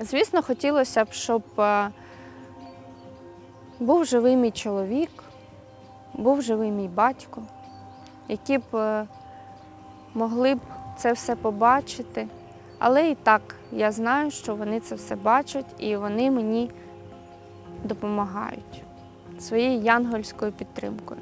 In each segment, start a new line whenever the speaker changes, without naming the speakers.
Звісно, хотілося б, щоб е, був живий мій чоловік, був живий мій батько, які б е, могли б це все побачити. Але і так, я знаю, що вони це все бачать і вони мені допомагають своєю янгольською підтримкою.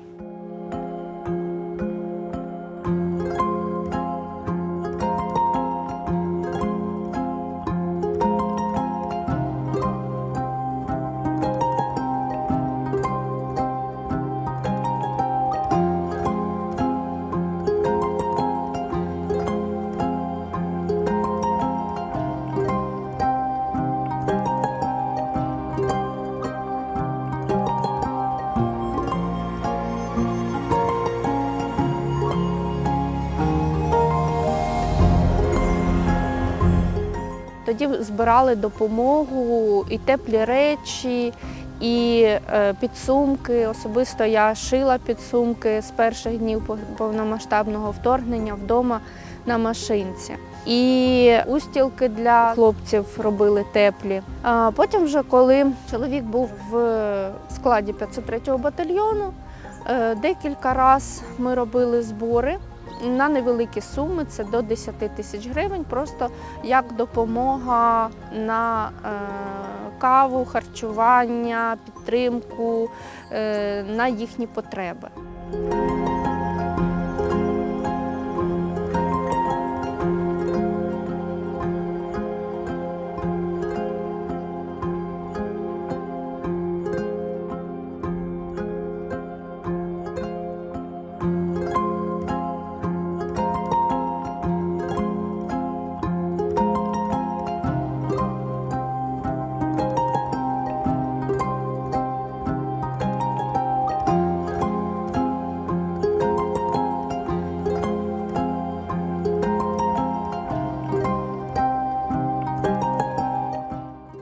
Тоді збирали допомогу і теплі речі, і е, підсумки. Особисто я шила підсумки з перших днів повномасштабного вторгнення вдома на машинці. І устілки для хлопців робили теплі. А потім, вже коли чоловік був в складі 503-го батальйону, е, декілька разів ми робили збори на невеликі суми, це до 10 тисяч гривень, просто як допомога на е, каву, харчування, підтримку е, на їхні потреби.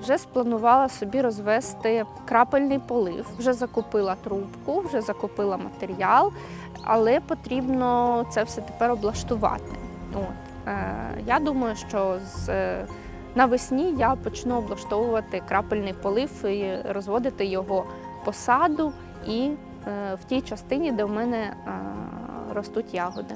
Вже спланувала собі розвести крапельний полив. Вже закупила трубку, вже закупила матеріал, але потрібно це все тепер облаштувати. От. Е, я думаю, що з е, навесні я почну облаштовувати крапельний полив і розводити його по саду і е, в тій частині, де в мене ростуть ягоди.